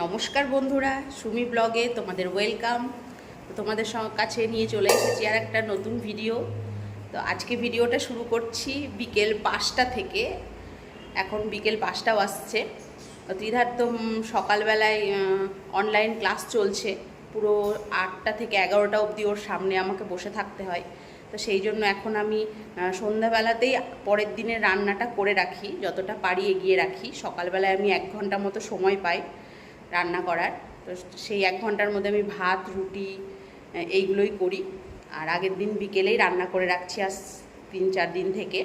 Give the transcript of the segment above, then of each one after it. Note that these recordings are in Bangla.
নমস্কার বন্ধুরা, সুমি ব্লগে তোমাদের ওয়েলকাম তোমাদের কাছে নিয়ে চলে এসেছি আর একটা নতুন ভিডিও তো আজকে ভিডিওটা শুরু করছি বিকেল পাঁচটা থেকে। এখন বিকেল পাঁচটাও আসছে। তো সকালবেলায় অনলাইন ক্লাস চলছে। পুরো আটটা থেকে এগারোটা অবধি ওর সামনে আমাকে বসে থাকতে হয়। তো সেই জন্য এখন আমি সন্ধ্যাবেলাতেই পরের দিনের রান্নাটা করে রাখি, যতটা পারি এগিয়ে রাখি। সকালবেলায় আমি এক ঘণ্টা মতো সময় পাই। রান্না করার। তো সেই এক ঘণ্টার মধ্যে আমি ভাত, রুটি এইগুলোই করি। আর আগের দিন বিকেলেই রান্না করে রাখছি আজ তিন, চার দিন থেকে।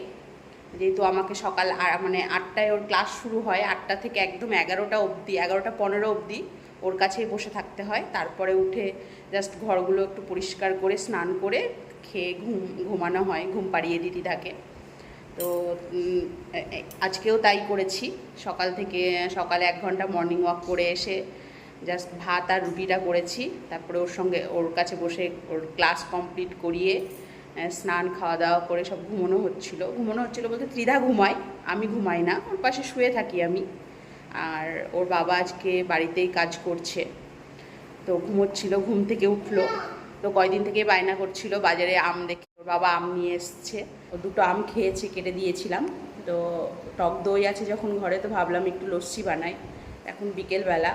যেহেতু আমাকে সকাল মানে আটটায় ওর ক্লাস শুরু হয়, আটটা থেকে একদম এগারোটা অবধি, এগারোটা পনেরো অবধি ওর কাছেই বসে থাকতে হয়। তারপরে উঠে জাস্ট ঘরগুলো একটু পরিষ্কার করে, স্নান করে খেয়ে ঘুম, ঘুমানো হয়, ঘুম পাড়িয়ে দিতে থাকে তো আজকেও তাই করেছি। সকাল থেকে, সকালে এক ঘণ্টা মর্নিং ওয়াক করে এসে জাস্ট ভাত আর রুটিটা করেছি। তারপরে ওর সঙ্গে, ওর কাছে বসে ওর ক্লাস কমপ্লিট করিয়ে স্নান খাওয়া দাওয়া করে সব ঘুমোনো হচ্ছিল। ঘুমোনো হচ্ছিল বলতে ত্রিধা ঘুমায়, আমি ঘুমাই না, ওর পাশে শুয়ে থাকি আমি। আর ওর বাবা আজকে বাড়িতেই কাজ করছে। তো ঘুমোচ্ছিল, ঘুম থেকে উঠল। তো কয়দিন থেকে বায়না করছিল, বাজারে আম দেখে ওর বাবা আম নিয়ে এসছে। দুটো আম খেয়েছে, কেটে দিয়েছিলাম। তো টক দই আছে যখন ঘরে, তো ভাবলাম একটু লস্যি বানাই। এখন বিকেলবেলা।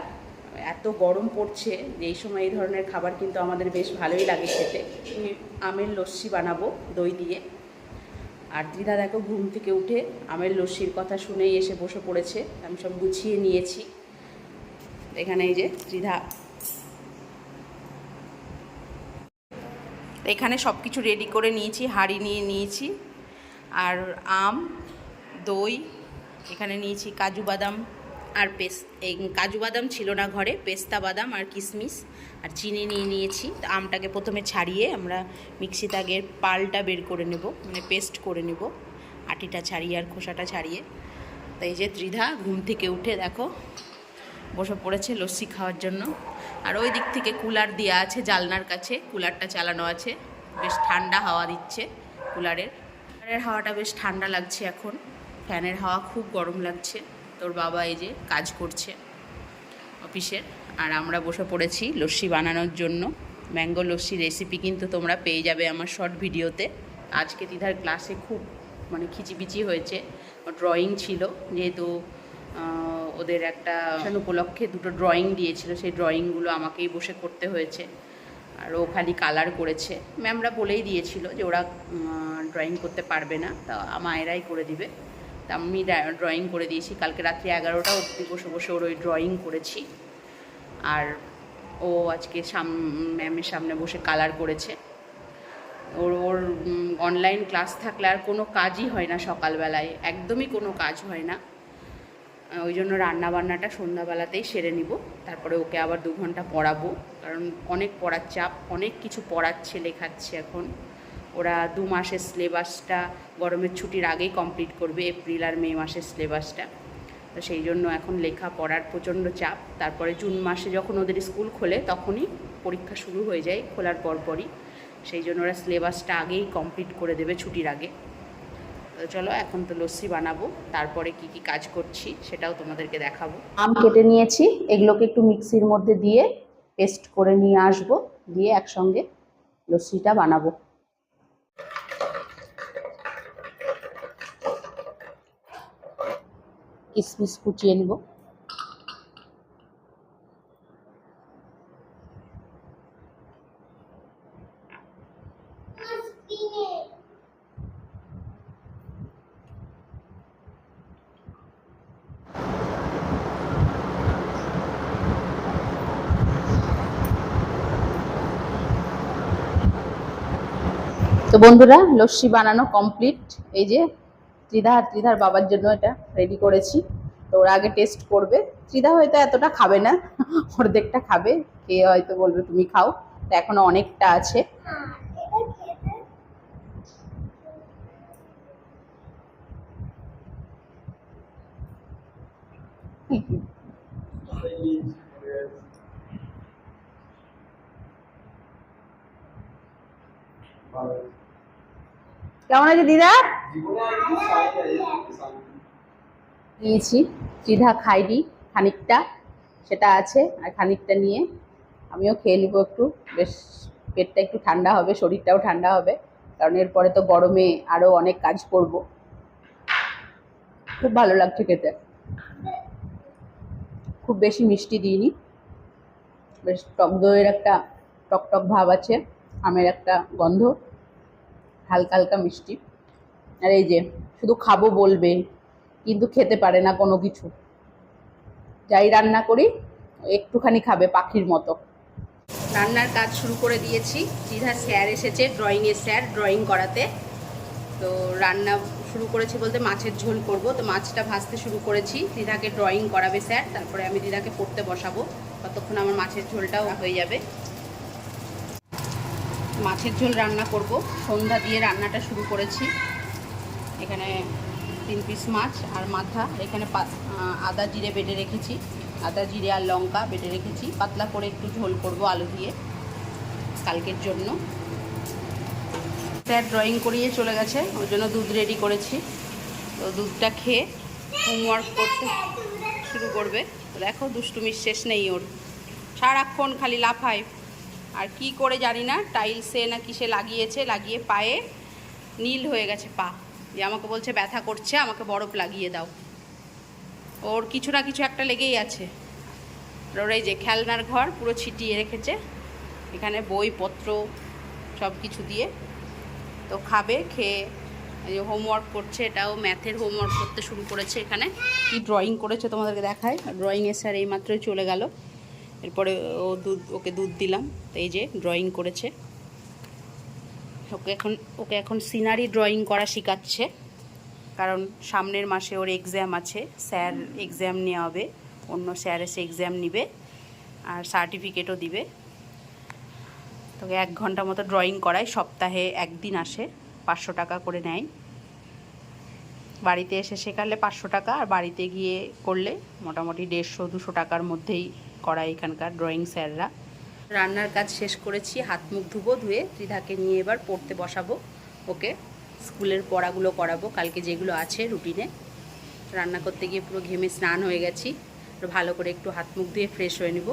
এত গরম পড়ছে যে এই সময় এই ধরনের খাবার কিন্তু আমাদের বেশ ভালোই লাগে খেতে। আমি আমের লস্যি বানাবো দই দিয়ে। আর দিদা দেখো ঘুম থেকে উঠে আমের লস্যির কথা শুনেই এসে বসে পড়েছে। আমি সব গুছিয়ে নিয়েছি। এখানে এই যে ত্রিধা এখানে সব কিছু রেডি করে নিয়েছি, হাঁড়ি নিয়ে নিয়েছি। আর আম, দই, এখানে নিয়েছি কাজু বাদাম আর পেস এই কাজু বাদাম ছিল না ঘরে, পেস্তা বাদাম আর কিশমিশ আর চিনি নিয়ে নিয়েছি। তো আমটাকে প্রথমে ছাড়িয়ে আমরা মিক্সিতে আগে পালটা বের করে নেব মানে পেস্ট করে নেব, আটিটা ছাড়িয়ে আর খোসাটা ছাড়িয়ে। তো এই যে ত্রিধা, ঘুম থেকে উঠে দেখো, বসে পড়েছে লস্যি খাওয়ার জন্য। আর ওই দিক থেকে কুলার দেওয়া আছে, জালনার কাছে। কুলারটা চালানো আছে। বেশ ঠান্ডা হাওয়া দিচ্ছে কুলারের। কুলারের হাওয়াটা বেশ ঠান্ডা লাগছে এখন। ফ্যানের হাওয়া খুব গরম লাগছে। তোর বাবা এই যে কাজ করছে অফিসের আর আমরা বসে পড়েছি লস্যি বানানোর জন্য। ম্যাঙ্গো লস্যি রেসিপি কিন্তু তোমরা পেয়ে যাবে আমার শর্ট ভিডিওতে আজকে দিদার ক্লাসে খুব মানে খিচিবিচি হয়েছে। ড্রয়িং ছিল। যেহেতু ওদের একটা উপলক্ষে দুটো ড্রয়িং দিয়েছিল। সেই ড্রয়িংগুলো আমাকেই বসে করতে হয়েছে। আর ও খালি কালার করেছে। ম্যামরা বলেই দিয়েছিল যে ওরা ড্রয়িং করতে পারবে না। তা মায়েরাই করে দিবে। তা আমি ড্রয়িং করে দিয়েছি। কালকে রাত্রি এগারোটা অবধি বসে বসে ওর ওই ড্রয়িং করেছি। আর ও আজকে সাম ম্যামের সামনে বসে কালার করেছে। ওর ওর অনলাইন ক্লাস থাকলে আর কোনো কাজই হয় না সকালবেলায়। একদমই কোনো কাজ হয় না। ওই জন্য রান্নাবান্নাটা সন্ধ্যাবেলাতেই সেরে নিব। তারপরে ওকে আবার দু ঘণ্টা পড়াবো। কারণ অনেক পড়ার চাপ, অনেক কিছু পড়াচ্ছে লেখাচ্ছে এখন। ওরা দু মাসের সিলেবাসটা গরমের ছুটির আগেই কমপ্লিট করবে, এপ্রিল আর মে মাসের সিলেবাসটা। তো সেই জন্য এখন লেখা পড়ার প্রচণ্ড চাপ। তারপরে জুন মাসে যখন ওদের স্কুল খোলে, তখনই পরীক্ষা শুরু হয়ে যায়, খোলার পরপরই। সেই জন্য ওরা সিলেবাসটা আগেই কমপ্লিট করে দেবে ছুটির আগে। তো চলো, এখন তো লস্যি বানাবো। তারপরে কি কি কাজ করছি সেটাও তোমাদেরকে দেখাবো। আম কেটে নিয়েছি, এগুলোকে একটু মিক্সির মধ্যে দিয়ে পেস্ট করে নিয়ে আসব, দিয়ে একসঙ্গে লস্যিটা বানাবো। কিশমিশ কুচিয়ে নিব। তো বন্ধুরা, লস্যি বানানো কমপ্লিট এই যে ত্রিধা আর ত্রিধার বাবার জন্য এটা রেডি করেছি। তো ওরা আগে টেস্ট করবে। ত্রিধা হয়তো এতটা খাবে না, অর্ধেকটা খাবে, খেয়ে হয়তো বলবে তুমি খাও। তো এখনও অনেকটা আছে। কেমন আছে দিদা? নিয়েছি। ত্রিধা খাইনি, খানিকটা, সেটা আছে, আর খানিকটা নিয়ে আমিও খেয়ে নিবো একটু। বেশ, পেটটা একটু ঠান্ডা হবে, শরীরটাও ঠান্ডা হবে, কারণ এরপরে তো গরমে আরও অনেক কাজ করব। খুব ভালো লাগছে খেতে। খুব বেশি মিষ্টি দিইনি। বেশ টক দইয়ের একটা টক টক ভাব আছে, আমের একটা গন্ধ। হালকা হালকা মিষ্টি। আর এই যে, শুধু খাব বলবে, কিন্তু খেতে পারে না কোনো কিছু। যাই রান্না করি, একটুখানি খাবে পাখির মতো। রান্নার কাজ শুরু করে দিয়েছি। দিদা স্যার এসেছে ড্রয়িংয়ের স্যার ড্রয়িং করাতে। তো রান্না শুরু করেছি বলতে মাছের ঝোল করব। তো মাছটা ভাজতে শুরু করেছি। দিদাকে ড্রয়িং করাবে স্যার, তারপরে আমি দিদাকে পড়তে বসাবো। ততক্ষণ আমার মাছের ঝোলটাও হয়ে যাবে। মাছের ঝোল রান্না করব। সন্ধ্যা দিয়ে রান্নাটা শুরু করেছি। এখানে তিন পিস মাছ আর মাথা। এখানে আদা জিরে বেটে রেখেছি। আদা, জিরে আর লঙ্কা বেটে রেখেছি। পাতলা করে একটু ঝোল করব আলু দিয়ে কালকের জন্য। স্যার ড্রয়িং করিয়ে চলে গেছে। ওর জন্য দুধ রেডি করেছি। তো দুধটা খেয়ে হোমওয়ার্ক করতে শুরু করবে। দেখো, দুষ্টুমির শেষ নেই ওর। সারাক্ষণ খালি লাফায়। আর কি করে জানি না, টাইলসে না কিসে লাগিয়েছে, লাগিয়ে পায়ে নীল হয়ে গেছে পা। যে আমাকে বলছে, ব্যথা করছে, আমাকে বরফ লাগিয়ে দাও। ওর কিছু না কিছু একটা লেগেই আছে। ওর এই যে খেলনার ঘর পুরো ছিটিয়ে রেখেছে, এখানে বইপত্র সব কিছু দিয়ে। তো খাবে, খেয়ে এই হোমওয়ার্ক করছে, এটাও ম্যাথের হোমওয়ার্ক করতে শুরু করেছে এখানে। কি ড্রয়িং করেছে তোমাদেরকে দেখায় ড্রয়িংয়ের স্যার এই মাত্রই চলে গেল। এরপরে ও দুধ, ওকে দুধ দিলাম এই যে ড্রয়িং করেছে। ওকে এখন ওকে এখন সিনারি ড্রয়িং করা শেখাচ্ছে, কারণ সামনের মাসে ওর এক্সাম আছে, স্যার এক্সাম নেওয়া হবে, অন্য স্যার এসে এক্সাম নিবে, আর সার্টিফিকেটও দিবে। তোকে এক ঘণ্টা মতো ড্রয়িং করায়, সপ্তাহে একদিন আসে, পাঁচশো টাকা করে নেয়। বাড়িতে এসে শেখালে পাঁচশো টাকা, আর বাড়িতে গিয়ে করলে মোটামুটি দেড়শো, দুশো টাকার মধ্যেই করায় এখানকার ড্রয়িং স্যাররা। রান্নার কাজ শেষ করেছি, হাত মুখ ধুবো, ধুয়ে ত্রিধাকে নিয়ে এবার পড়তে বসাবো। ওকে স্কুলের পড়াগুলো করাবো, কালকে যেগুলো আছে রুটিনে রান্না করতে গিয়ে পুরো ঘেমে স্নান হয়ে গেছি ভালো করে একটু হাত মুখ ধুয়ে ফ্রেশ হয়ে নিব।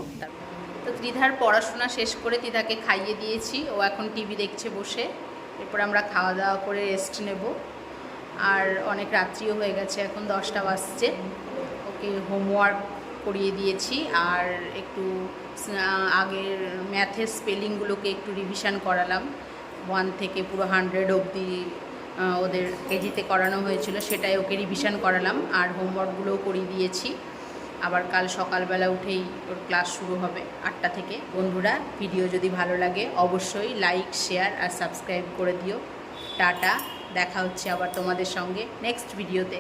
তো ত্রিধার পড়াশোনা শেষ করে ত্রিধাকে খাইয়ে দিয়েছি, ও এখন টিভি দেখছে বসে। এরপর আমরা খাওয়া দাওয়া করে রেস্ট নেব। আর অনেক রাত্রিও হয়ে গেছে, এখন দশটা বাজছে। ওকে হোমওয়ার্ক করিয়ে দিয়েছি আর একটু আগের ম্যাথের স্পেলিংগুলোকে একটু রিভিশন করালাম। ওয়ান থেকে পুরো হান্ড্রেড অবধি ওদের কেজিতে করানো হয়েছিল, সেটাই ওকে রিভিশন করালাম আর হোমওয়ার্কগুলোও করিয়ে দিয়েছি। আবার কাল সকালবেলা উঠেই ওর ক্লাস শুরু হবে আটটা থেকে। বন্ধুরা ভিডিও যদি ভালো লাগে, অবশ্যই লাইক শেয়ার আর সাবস্ক্রাইব করে দিও। টাটা, দেখা হচ্ছে আবার তোমাদের সঙ্গে নেক্সট ভিডিওতে